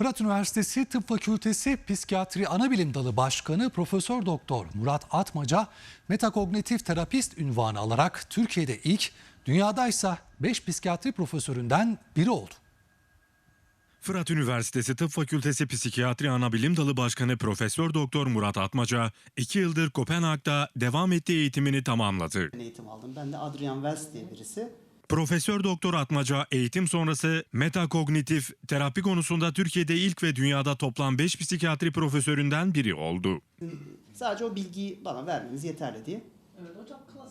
Fırat Üniversitesi Tıp Fakültesi Psikiyatri Anabilim Dalı Başkanı Profesör Doktor Murat Atmaca metakognitif terapist ünvanı alarak Türkiye'de ilk, dünyadaysa 5 psikiyatri profesöründen biri oldu. Fırat Üniversitesi Tıp Fakültesi Psikiyatri Anabilim Dalı Başkanı Profesör Doktor Murat Atmaca, 2 yıldır Kopenhag'da devam ettiği eğitimini tamamladı. eğitim aldım. Ben de Adrian Wells diye birisi. Profesör Doktor Atmaca eğitim sonrası metakognitif terapi konusunda Türkiye'de ilk ve dünyada toplam 5 psikiyatri profesöründen biri oldu. Sadece o bilgiyi bana vermeniz yeterli diye.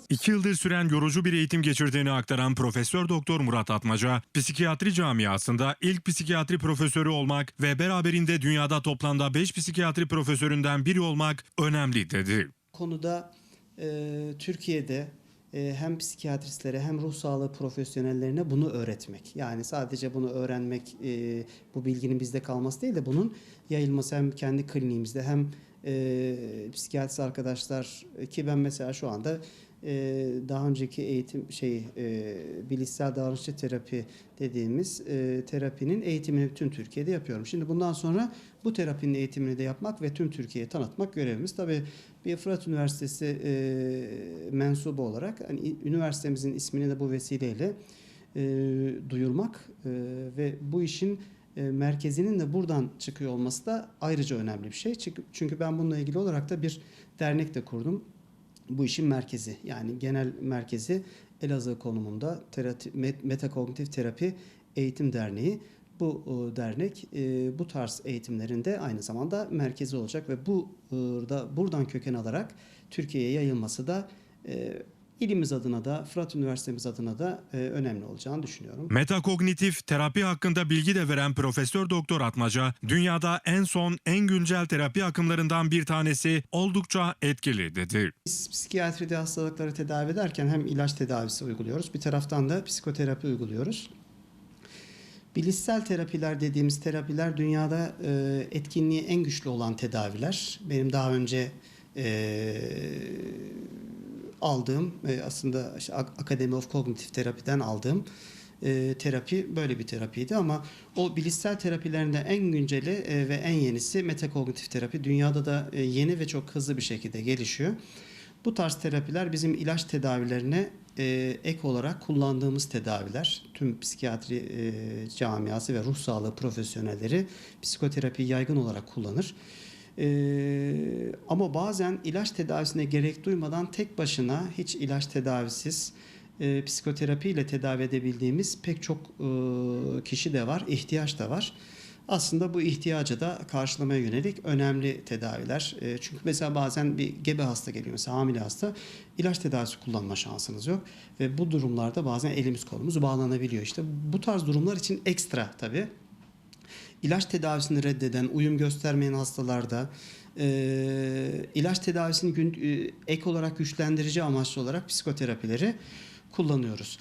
2 yıldır süren yorucu bir eğitim geçirdiğini aktaran Profesör Doktor Murat Atmaca, psikiyatri camiasında ilk psikiyatri profesörü olmak ve beraberinde dünyada toplamda 5 psikiyatri profesöründen biri olmak önemli dedi. Konuda e, Türkiye'de e, hem psikiyatristlere hem ruh sağlığı profesyonellerine bunu öğretmek. Yani sadece bunu öğrenmek, e, bu bilginin bizde kalması değil de bunun yayılması hem kendi kliniğimizde hem e, psikiyatrist arkadaşlar ki ben mesela şu anda e, daha önceki eğitim şey e, bilişsel davranışçı terapi dediğimiz e, terapinin eğitimini tüm Türkiye'de yapıyorum. Şimdi bundan sonra bu terapinin eğitimini de yapmak ve tüm Türkiye'ye tanıtmak görevimiz. Tabii bir Fırat Üniversitesi e, mensubu olarak hani üniversitemizin ismini de bu vesileyle e, duyurmak e, ve bu işin e, merkezinin de buradan çıkıyor olması da ayrıca önemli bir şey. Çünkü ben bununla ilgili olarak da bir dernek de kurdum. Bu işin merkezi yani genel merkezi Elazığ konumunda terapi, met- metakognitif terapi eğitim derneği. Bu e, dernek e, bu tarz eğitimlerinde aynı zamanda merkezi olacak ve bu e, da buradan köken alarak Türkiye'ye yayılması da e, ilimiz adına da Fırat Üniversitemiz adına da e, önemli olacağını düşünüyorum. Metakognitif terapi hakkında bilgi de veren Profesör Doktor Atmaca, dünyada en son en güncel terapi akımlarından bir tanesi oldukça etkili dedi. Biz psikiyatride hastalıkları tedavi ederken hem ilaç tedavisi uyguluyoruz, bir taraftan da psikoterapi uyguluyoruz. Bilişsel terapiler dediğimiz terapiler dünyada e, etkinliği en güçlü olan tedaviler. Benim daha önce e, aldığım e, aslında işte Academy of Cognitive Therapy'den aldığım e, terapi böyle bir terapiydi ama o bilişsel terapilerinde en günceli e, ve en yenisi metakognitif terapi. Dünyada da yeni ve çok hızlı bir şekilde gelişiyor. Bu tarz terapiler bizim ilaç tedavilerine ek olarak kullandığımız tedaviler. Tüm psikiyatri camiası ve ruh sağlığı profesyonelleri psikoterapi yaygın olarak kullanır. E, ama bazen ilaç tedavisine gerek duymadan tek başına hiç ilaç tedavisiz e, psikoterapiyle tedavi edebildiğimiz pek çok e, kişi de var, ihtiyaç da var. Aslında bu ihtiyacı da karşılamaya yönelik önemli tedaviler. E, çünkü mesela bazen bir gebe hasta geliyor, mesela hamile hasta ilaç tedavisi kullanma şansınız yok. Ve bu durumlarda bazen elimiz kolumuz bağlanabiliyor. İşte bu tarz durumlar için ekstra tabii ilaç tedavisini reddeden, uyum göstermeyen hastalarda e, ilaç tedavisini gün, e, ek olarak güçlendirici amaçlı olarak psikoterapileri kullanıyoruz.